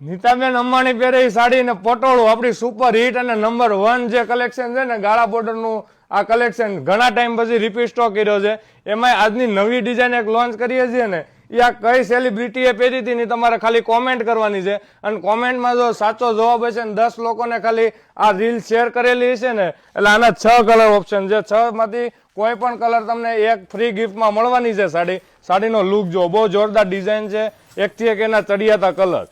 નીતાબેન અંબાણી પહેરે સાડી ને પટોળું, આપણી સુપર હિટ અને નંબર વન જે કલેક્શન છે ને, ગાળા બોર્ડરનું આ કલેક્શન ઘણા ટાઈમ પછી રિપીટ સ્ટોક કર્યો છે. એમાં આજની નવી ડિઝાઇન એક લોન્ચ કરીએ છીએ ને, એ આ કઈ સેલિબ્રિટીએ પહેરી હતી ને તમારે ખાલી કોમેન્ટ કરવાની છે. અને કોમેન્ટમાં જો સાચો જવાબ હશે ને, દસ લોકોને ખાલી આ રીલ શેર કરેલી હશે ને, એટલે આના છ કલર ઓપ્શન છે. છ માંથી કોઈ પણ કલર તમને એક ફ્રી ગિફ્ટમાં મળવાની છે સાડી. સાડીનો લુક જો બહુ જોરદાર ડિઝાઇન છે. એકથી એક એના ચડિયાતા કલર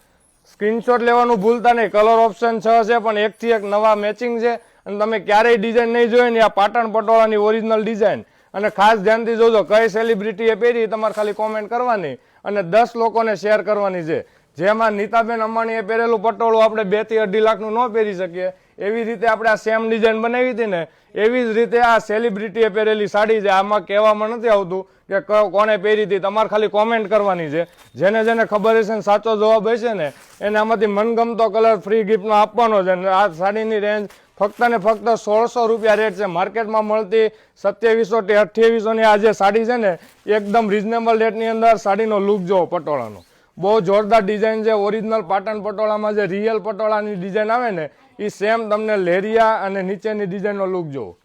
સ્ક્રીનશોટ લેવાનું ભૂલતા નહીં. કલર ઓપ્શન છ છે, પણ એકથી એક નવા મેચિંગ છે. અને તમે ક્યારેય ડિઝાઇન નહીં જોઈએ ને આ પાટણ પટોળાની ઓરિજિનલ ડિઝાઇન અને ખાસ ધ્યાનથી જોજો, કઈ સેલિબ્રિટીએ પહેરી તમારે ખાલી કોમેન્ટ કરવાની. અને દસ લોકોને શેર કરવાની છે. જેમાં નીતાબેન અંબાણીએ પહેરેલું પટોળું આપણે બેથી અઢી લાખનું ન પહેરી શકીએ. એવી રીતે આપણે આ સેમ ડિઝાઇન બનાવી હતી ને, એવી જ રીતે આ સેલિબ્રિટીએ પહેરેલી સાડી છે. આમાં કહેવામાં નથી આવતું કે કોણે પહેરી હતી. તમારે ખાલી કોમેન્ટ કરવાની છે. જેને જેને ખબર હશે ને, સાચો જવાબ હશે ને, એને આમાંથી મનગમતો કલર ફ્રી ગિફ્ટનો આપવાનો છે. ને આ સાડીની રેન્જ ફક્ત ને ફક્ત સોળસો રૂપિયા રેટ છે. માર્કેટમાં મળતી સત્યાવીસો અઠ્યાવીસોની આ જે સાડી છે ને, એકદમ રિઝનેબલ રેટની અંદર સાડીનો લુક જોવો પટોળાનો. બહુ જોરદાર ડિઝાઇન છે. ઓરિજિનલ પાટણ પટોળામાં જે રિયલ પટોળાની ડિઝાઇન આવે ને એ સેમ તમને લેરિયા અને નીચેની ડિઝાઇનનો લુક જોવો.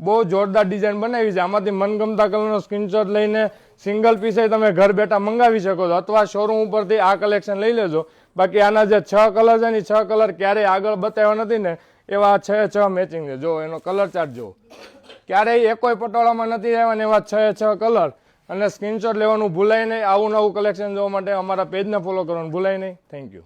બહુ જોરદાર ડિઝાઇન બનાવી છે. આમાંથી મનગમતા કલરનો સ્ક્રીનશોટ લઈને સિંગલ પીસે તમે ઘર બેઠા મંગાવી શકો છો. અથવા શોરૂમ ઉપરથી આ કલેક્શન લઈ લેજો. બાકી આના જે છ કલર છે ને છ કલર ક્યારેય આગળ બતાવ્યા નથી ને, એવા છ છ મેચિંગ છે. જો એનો કલર ચાર્ટ જો ક્યારેય એકોય પટોળામાં નથી આવ્યા ને એવા છ છ કલર અને સ્ક્રીનશોટ લેવાનું ભૂલાય નહીં. આવું નવું કલેક્શન જોવા માટે અમારા પેજને ફોલો કરવાનું ભૂલાય નહીં. Thank you